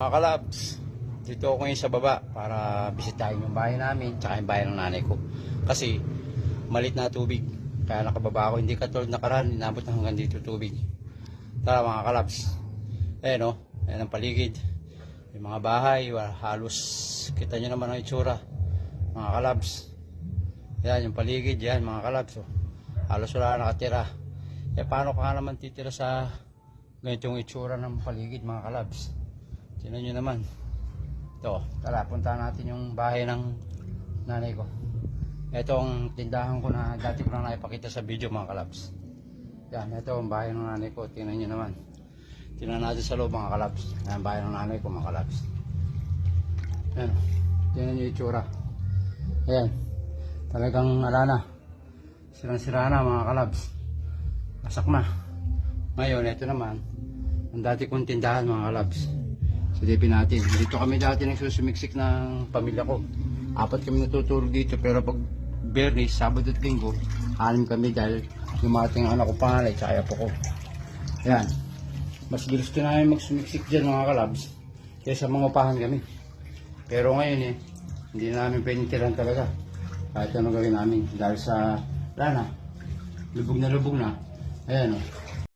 Mga kalabs, dito ako ngayon sa baba para bisitahin yung bahay namin tsaka yung bahay ng nanay ko. Kasi malit na tubig. Kaya nakababa ako, hindi katulad nakaraan, inabot na hanggang dito tubig. Tara mga kalabs. Ayan o, ayan ang paligid. Yung mga bahay, halos kita nyo naman ang itsura. Mga kalabs. Yan yung paligid, yan mga kalabs. Oh. Halos wala nakatira. Eh paano ka naman titira sa ganitong itsura ng paligid mga kalabs? Tingnan nyo naman. Ito, tara, punta natin yung bahay ng nanay ko. Ito ang tindahan ko na dati ko na naipakita sa video mga kalabs. Yan, ito ang bahay ng nanay ko. Tingnan nyo naman. Tingnan natin sa loob mga kalabs. Yan ang bahay ng nanay ko mga kalabs. Yan, tingnan nyo itsura. Ayan, talagang ala na. Sirang-sira na mga kalabs. Masak na. Ngayon, ito naman, ang dati kong tindahan mga kalabs. Silipin natin. Dito kami dati nagsusumiksik ng pamilya ko. Apat kami natutulog dito pero pag Bernis, Sabado at Linggo, anim kami dahil lumating ang anak ko pangalay tsaka po ko. Yan. Mas gusto namin magsumiksik dyan mga kalabs kaysa mga upahan kami. Pero ngayon eh, hindi na namin pwedeng tiran talaga. Kahit anong gawin namin dahil sa lana, lubog na lubog na. Ayan o.